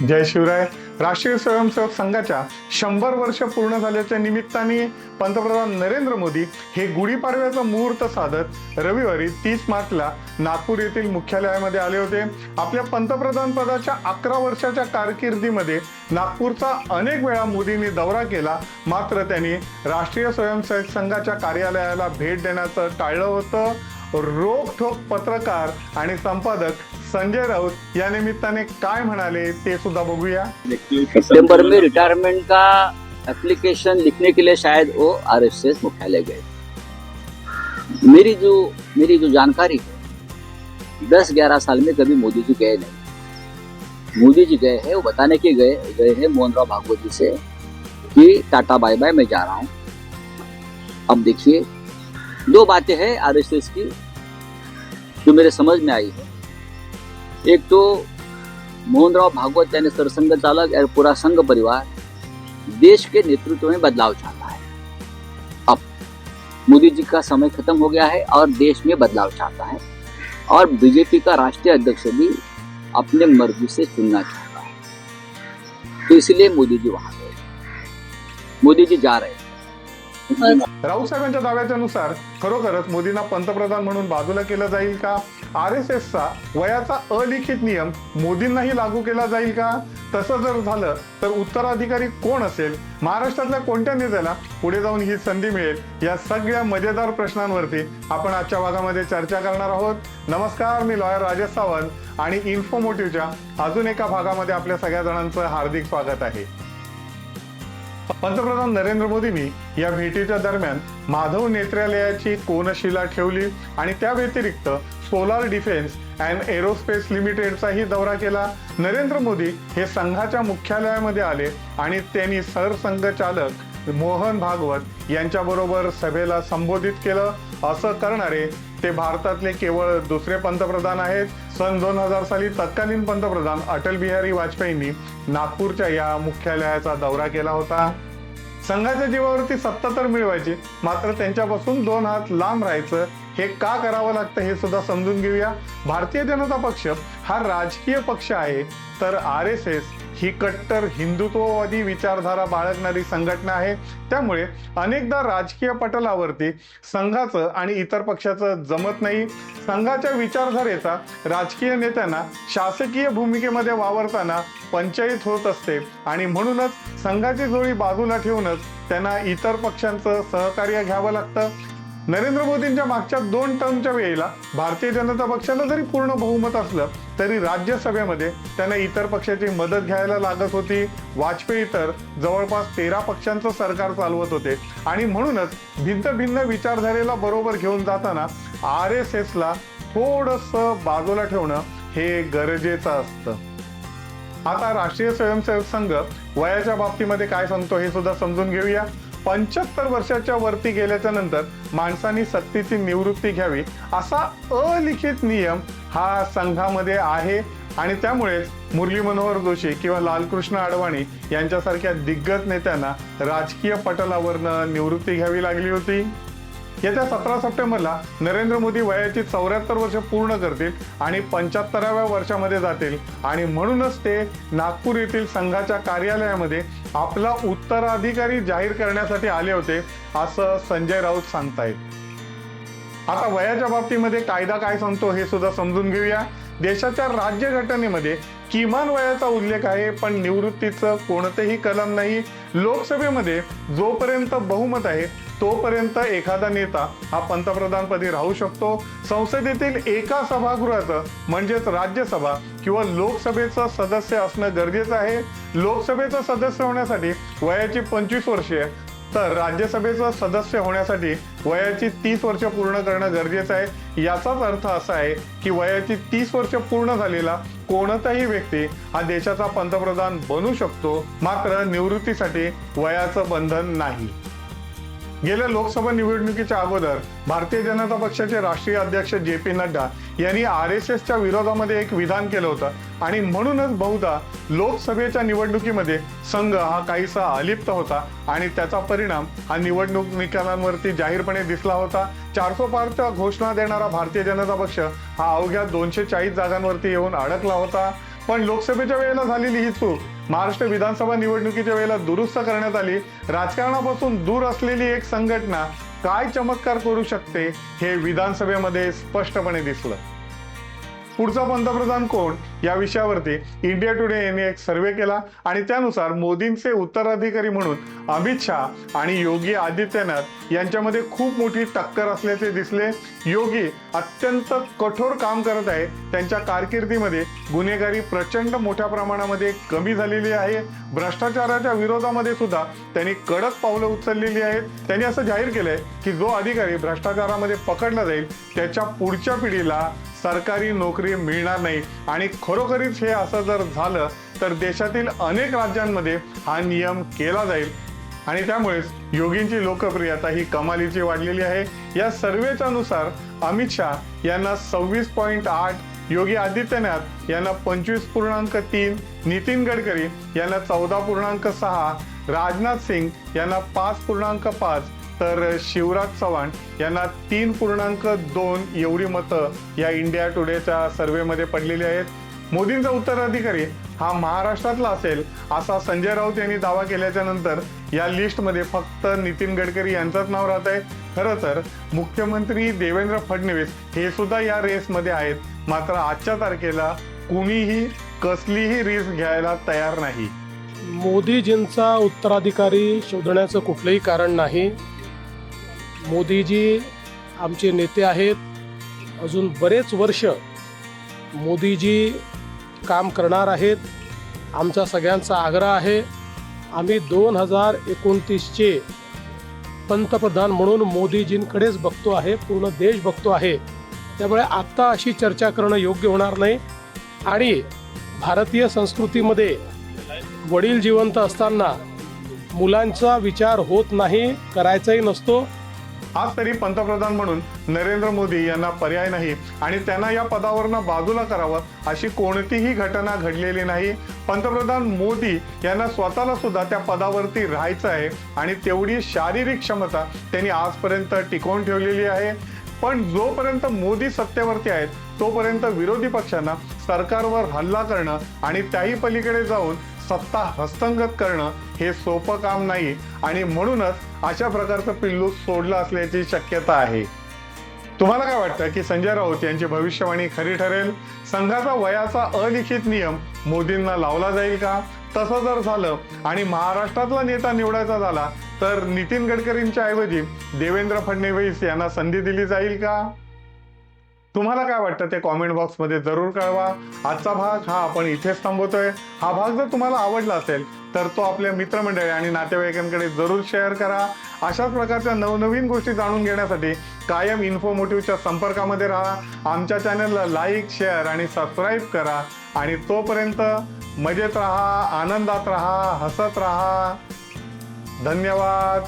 जय शिवराय. राष्ट्रीय स्वयंसेवक संघाच्या शंभर वर्ष पूर्ण झाल्याच्या निमित्ताने पंतप्रधान नरेंद्र मोदी हे गुढीपाडव्याचा मुहूर्त साधत रविवारी तीस मार्चला नागपूर येथील मुख्यालयामध्ये आले होते. आपल्या पंतप्रधान पदाच्या अकरा वर्षाच्या कारकिर्दीमध्ये नागपूरचा अनेक वेळा मोदींनी दौरा केला. मात्र त्यांनी राष्ट्रीय स्वयंसेवक संघाच्या कार्यालयाला भेट देण्याचं टाळलं होतं. रोखठोक पत्रकार आणि संपादक संजय राऊत या निमित्ताने काय म्हणाले ते सुद्धा बघूया. सितंबर में रिटायरमेंट का एप्लीकेशन लिखने के लिए शायद वो आर एस एस मुख्यालय गए। मेरी जो मेरी जो जानकारी है दस ग्यारह साल में कभी मोदी जी गए नहीं। मोदी जी गए हैं वो बताने के गए गए हैं मोहन राव भागवत जी से कि टाटा बाय बाय मैं जा रहा हूँ। अब देखिए दो बातें हैं एस की जो मेरे समझ में आई है। एक तो मोहनराव भागवत यानी सरसंघ चालक और पूरा संघ परिवार देश के नेतृत्व में बदलाव चाहता है। अब मोदी जी का समय खत्म हो गया है और देश में बदलाव चाहता है और बीजेपी का राष्ट्रीय अध्यक्ष भी अपने मर्जी से चुनना चाहता है। तो इसलिए मोदी जी वहां गए। मोदी जी जा रहे हैं। राऊत साहेबांच्या दाव्याच्या नुसार खरोखरच मोदींना पंतप्रधान म्हणून बाजूला केलं जाईल का? आर एस एसचा वयाचा अलिखित नियम मोदींनाही लागू केला जाईल का? तसं जर झालं तर उत्तराधिकारी कोण असेल? महाराष्ट्रातल्या कोणत्या नेत्याला पुढे जाऊन ही संधी मिळेल? या सगळ्या मजेदार प्रश्नांवरती आपण आजच्या भागामध्ये चर्चा करणार आहोत. नमस्कार मी लॉयर राजेश सावंत आणि इन्फोमोटिव्हच्या अजून एका भागामध्ये आपल्या सगळ्या जणांचं हार्दिक स्वागत आहे. पंतप्रधान नरेंद्र मोदींनी या भेटीच्या दरम्यान माधव नेत्रालयाची कोनशिला ठेवली आणि त्या व्यतिरिक्त सोलार डिफेन्स अँड एरोस्पेस लिमिटेडचाही दौरा केला. नरेंद्र मोदी हे संघाच्या मुख्यालयामध्ये आले आणि त्यांनी सरसंघचालक मोहन भागवत यांच्याबरोबर सभेला संबोधित केलं. असं करणारे ते भारतातले केवळ दुसरे पंतप्रधान आहेत. सन दोन हजार साली तत्कालीन पंतप्रधान अटल बिहारी वाजपेयींनी नागपूरच्या या मुख्यालयाचा दौरा केला होता. संघाच्या जीवावरती सत्ता तर मिळवायची मात्र त्यांच्यापासून दोन हात लांब राहायचं हे का करावं लागतं हे सुद्धा समजून घेऊया. भारतीय जनता पक्ष हा राजकीय पक्ष आहे तर आर एस एस ही कट्टर हिंदुत्ववादी विचारधारा बाळगणारी संघटना आहे. त्यामुळे अनेकदा राजकीय पटलावरती संघाचं आणि इतर पक्षाचं जमत नाही. संघाच्या विचारधारेचा राजकीय नेत्यांना शासकीय भूमिकेमध्ये वावरताना पंचायत होत असते आणि म्हणूनच संघाची जोडी बाजूला ठेवूनच त्यांना इतर पक्षांचं सहकार्य घ्यावं लागतं. नरेंद्र मोदींच्या मागच्या दोन टर्मच्या वेळेला भारतीय जनता पक्षाला जरी पूर्ण बहुमत असलं तरी राज्यसभेमध्ये त्यांना इतर पक्षाची मदत घ्यायला लागत होती. वाजपेयी तर जवळपास तेरा पक्षांचं सरकार चालवत होते. आणि म्हणूनच भिन्न भिन्न विचारधारेला बरोबर घेऊन जाताना आर एस एसला थोडंसं बाजूला ठेवणं हे गरजेचं असतं. आता राष्ट्रीय स्वयंसेवक संघ वयाच्या बाबतीमध्ये काय सांगतो हे सुद्धा समजून घेऊया. पंच्याहत्तर वर्षाच्या वरती गेल्याच्यानंतर माणसांनी सत्तेची निवृत्ती घ्यावी असा अलिखित नियम हा संघामध्ये आहे. आणि त्यामुळेच मुरली मनोहर जोशी किंवा लालकृष्ण अडवाणी यांच्यासारख्या दिग्गज नेत्यांना राजकीय पटलावरनं निवृत्ती घ्यावी लागली होती. येत्या सतरा सप्टेंबरला नरेंद्र मोदी वयाची चौऱ्याहत्तर वर्ष पूर्ण करतील आणि पंच्याहत्तराव्या वर्षामध्ये जातील. आणि म्हणूनच ते नागपूर येथील संघाच्या कार्यालयामध्ये आपला उत्तराधिकारी जाहीर करण्यासाठी आले होते असं संजय राऊत सांगतायत. आता वयाच्या बाबतीमध्ये कायदा काय सांगतो हे सुद्धा समजून घेऊया. देशाच्या राज्यघटनेमध्ये किमान वयाचा उल्लेख आहे पण निवृत्तीचं कोणतेही कलम नाही. लोकसभेमध्ये जोपर्यंत बहुमत आहे तोपर्यंत एखादा नेता हा पंतप्रधानपदी राहू शकतो. संसदेतील एका सभागृहाचं म्हणजेच राज्यसभा किंवा लोकसभेचं सदस्य असणं गरजेचं आहे. लोकसभेचं सदस्य होण्यासाठी वयाची पंचवीस वर्षे तर राज्यसभेचं सदस्य होण्यासाठी वयाची तीस वर्ष पूर्ण करणं गरजेचं आहे. याचाच अर्थ असा आहे की वयाची तीस वर्ष पूर्ण झालेला कोणताही व्यक्ती हा देशाचा पंतप्रधान बनू शकतो. मात्र निवृत्तीसाठी वयाचं बंधन नाही. गेल्या लोकसभा निवडणुकीच्या अगोदर भारतीय जनता पक्षाचे राष्ट्रीय अध्यक्ष जे पी नड्डा यांनी आर एस एसच्या विरोधामध्ये एक विधान केलं होतं. आणि म्हणूनच बहुधा लोकसभेच्या निवडणुकीमध्ये संघ हा काहीसा अलिप्त होता आणि त्याचा परिणाम हा निवडणूक निकालांवरती जाहीरपणे दिसला होता. चारसो पारच्या घोषणा देणारा भारतीय जनता पक्ष हा अवघ्या दोनशे चाळीस जागांवरती येऊन अडकला होता. पण लोकसभेच्या वेळेला झालेली ही चूक. महाराष्ट्र विधानसभा निवडणुकीच्या वेळेला दुरुस्त करण्यात आली. राजकारणापासून दूर असलेली एक संघटना काय चमत्कार करू शकते हे विधानसभेमध्ये स्पष्टपणे दिसलं. पुढचा पंतप्रधान कोण? या विषयावरती इंडिया टुडे यांनी एक सर्वे केला आणि त्यानुसार मोदींचे उत्तराधिकारी म्हणून अमित शहा आणि योगी आदित्यनाथ यांच्यामध्ये खूप मोठी टक्कर असल्याचे दिसले. योगी अत्यंत कठोर काम करत आहे त्यांच्या कारकिर्दीमध्ये गुन्हेगारी प्रचंड मोठ्या प्रमाणामध्ये कमी झालेली आहे. भ्रष्टाचाराच्या विरोधामध्ये सुद्धा त्यांनी कडक पावलं उचललेली आहेत. त्यांनी असं जाहीर केलंय की जो अधिकारी भ्रष्टाचारामध्ये पकडला जाईल त्याच्या पुढच्या पिढीला सरकारी नोकरी मिळणार नाही आणि खरोखरीच हे असं जर झालं तर देशातील अनेक राज्यांमध्ये हा नियम केला जाईल. आणि त्यामुळेच योगींची लोकप्रियता ही कमालीची वाढलेली आहे. या सर्वेच्या नुसार अमित शाह यांना सव्वीस पॉईंट आठ योगी आदित्यनाथ यांना पंचवीस पूर्णांक तीन नितीन गडकरी यांना चौदा पूर्णांक सहा राजनाथ सिंग यांना पाच पूर्णांक पाच तर शिवराज चव्हाण यांना तीन पूर्णांक दोन एवढी मतं या इंडिया टुडेच्या सर्वेमध्ये पडलेली आहेत. मोदींचा उत्तराधिकारी हा महाराष्ट्रातला असेल असा संजय राऊत यांनी दावा केल्याच्यानंतर या लिस्टमध्ये फक्त नितीन गडकरी यांचंच नाव राहत आहे. खरं तर मुख्यमंत्री देवेंद्र फडणवीस हे सुद्धा या रेसमध्ये आहेत. मात्र आजच्या तारखेला कुणीही कसलीही रिस्क घ्यायला तयार नाही. मोदीजींचा उत्तराधिकारी शोधण्याचं कुठलंही कारण नाही. मोदीजी आमचे नेते आहेत. अजून बरेच वर्ष मोदीजी काम करणार आहेत. आमचा सगळ्यांचा आग्रह आहे. आम्ही दोन हजार एकोणतीसचे पंतप्रधान म्हणून मोदीजींकडेच बघतो आहे पूर्ण देश बघतो आहे. त्यामुळे आत्ता अशी चर्चा करणं योग्य होणार नाही. आणि भारतीय संस्कृतीमध्ये वडील जिवंत असताना मुलांचा विचार होत नाही करायचाही नसतो. आज तरी पंतप्रधान म्हणून नरेंद्र मोदी यांना पर्याय नाही आणि त्यांना या पदावरनं बाजूला करावं अशी कोणतीही घटना घडलेली नाही. पंतप्रधान मोदी यांना स्वतःला सुद्धा त्या पदावरती राहायचं आहे आणि तेवढी शारीरिक क्षमता त्यांनी आजपर्यंत टिकवून ठेवलेली आहे. पण जोपर्यंत मोदी सत्तेवरती आहेत तोपर्यंत विरोधी पक्षांना सरकारवर हल्ला करणं आणि त्याही पलीकडे जाऊन सत्ता हस्तंगत करणं हे सोपं काम नाही आणि म्हणूनच अशा प्रकारचं पिल्लू सोडलं असल्याची शक्यता आहे. तुम्हाला काय वाटतं की संजय राऊत यांची भविष्यवाणी खरी ठरेल? संघाचा वयाचा अलिखित नियम मोदींना लावला जाईल का? तसं जर झालं आणि महाराष्ट्रातला नेता निवडायचा झाला तर नितीन गडकरींच्या ऐवजी देवेंद्र फडणवीस यांना संधी दिली जाईल का? तुम्हाला काय वाटतं ते कॉमेंट बॉक्समध्ये जरूर कळवा. आजचा भाग हा आपण इथेच थांबवतोय. हा भाग जर तुम्हाला आवडला असेल तर तो आपल्या मित्रमंडळी आणि नातेवाईकांकडे जरूर शेअर करा. अशाच प्रकारच्या नवनवीन गोष्टी जाणून घेण्यासाठी कायम इन्फोमोटिव्हच्या संपर्कामध्ये राहा. आमच्या चॅनलला लाईक शेअर आणि सबस्क्राईब करा. आणि तोपर्यंत मजेत राहा आनंदात राहा हसत राहा. धन्यवाद.